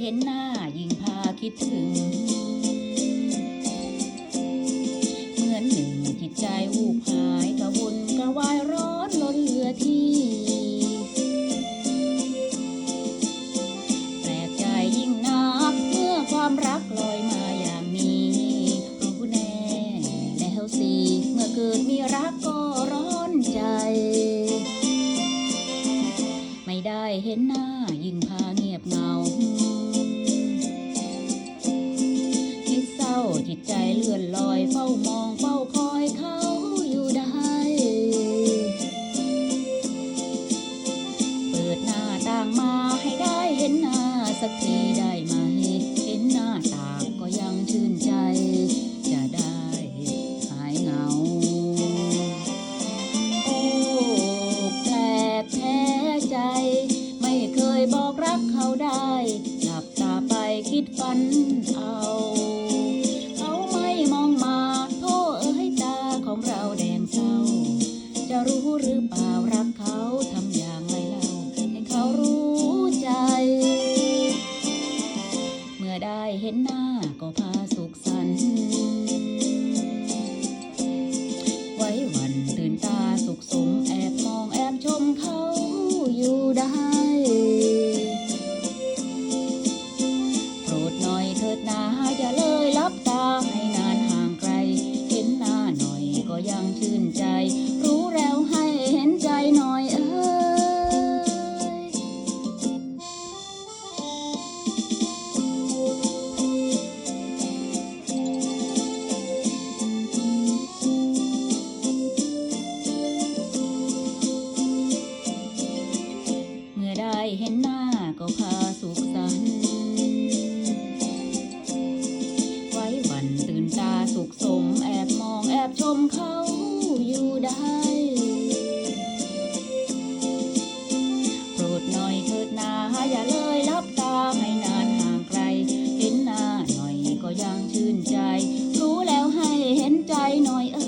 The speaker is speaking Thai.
เห็นหน้ายิ่งพาคิดถึง เหมือนหนึ่งจิตใจวูบ บอกรักเขาได้ หลับตาไปคิดฝันเอา เขาไม่มองมาโทษเอ้ยตาของเราแดงเศร้า จะรู้หรือเปล่ารักเขาทำอย่างไรเล่า ให้เขารู้ใจ เมื่อได้เห็นหน้าก็พาสุขสันต์ไว้วันตื่นตาสุขสมแอบมองแอบชมเขาอยู่ได้ อยู่ได้โปรดหน่อยเถิดนาอย่าเลยลับตาให้นานห่างไกล เห็นหน้าหน่อยก็ยังชื่นใจ รู้แล้วให้เห็นใจหน่อยเออ